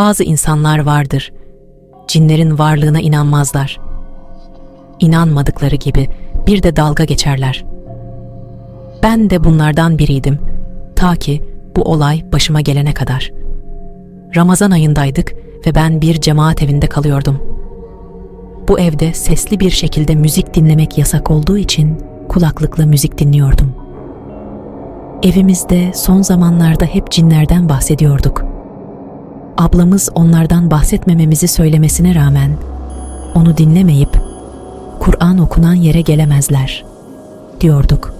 Bazı insanlar vardır. Cinlerin varlığına inanmazlar. İnanmadıkları gibi bir de dalga geçerler. Ben de bunlardan biriydim. Ta ki bu olay başıma gelene kadar. Ramazan ayındaydık ve ben bir cemaat evinde kalıyordum. Bu evde sesli bir şekilde müzik dinlemek yasak olduğu için kulaklıkla müzik dinliyordum. Evimizde son zamanlarda hep cinlerden bahsediyorduk. Ablamız onlardan bahsetmememizi söylemesine rağmen onu dinlemeyip Kur'an okunan yere gelemezler diyorduk.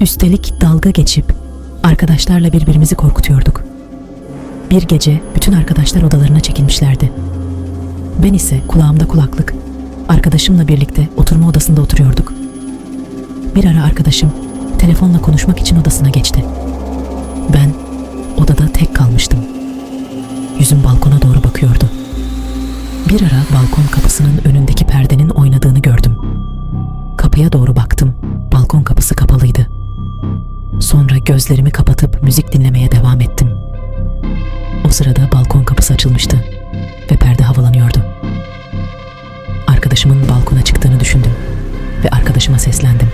Üstelik dalga geçip arkadaşlarla birbirimizi korkutuyorduk. Bir gece bütün arkadaşlar odalarına çekilmişlerdi. Ben ise kulağımda kulaklık, arkadaşımla birlikte oturma odasında oturuyorduk. Bir ara arkadaşım telefonla konuşmak için odasına geçti. Ben odada tek. Yüzüm balkona doğru bakıyordu. Bir ara balkon kapısının önündeki perdenin oynadığını gördüm. Kapıya doğru baktım. Balkon kapısı kapalıydı. Sonra gözlerimi kapatıp müzik dinlemeye devam ettim. O sırada balkon kapısı açılmıştı ve perde havalanıyordu. Arkadaşımın balkona çıktığını düşündüm ve arkadaşıma seslendim.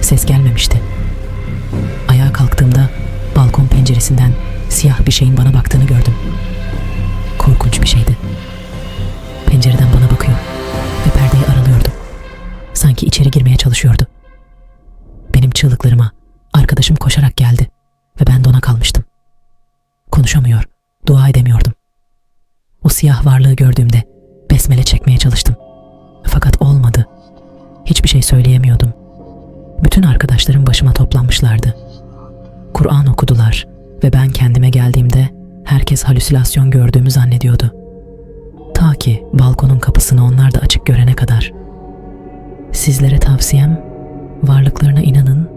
Ses gelmemişti. Ayağa kalktığımda balkon penceresinden siyah bir şeyin bana baktığını gördüm. Korkunç bir şeydi. Pencereden bana bakıyor ve perdeyi aralıyordu. Sanki içeri girmeye çalışıyordu. Benim çığlıklarıma arkadaşım koşarak geldi ve ben de ona kalmıştım. Konuşamıyor, dua edemiyordum. O siyah varlığı gördüğümde besmele çekmeye çalıştım. Fakat olmadı. Hiçbir şey söyleyemiyordum. Bütün arkadaşlarım başıma toplanmışlardı. Kur'an okudular ve ben kendime geldiğimde herkes halüsinasyon gördüğümü zannediyordu. Ta ki balkonun kapısını onlar da açık görene kadar. Sizlere tavsiyem varlıklarına inanın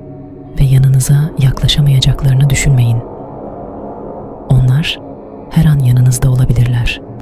ve yanınıza yaklaşamayacaklarını düşünmeyin. Onlar her an yanınızda olabilirler.''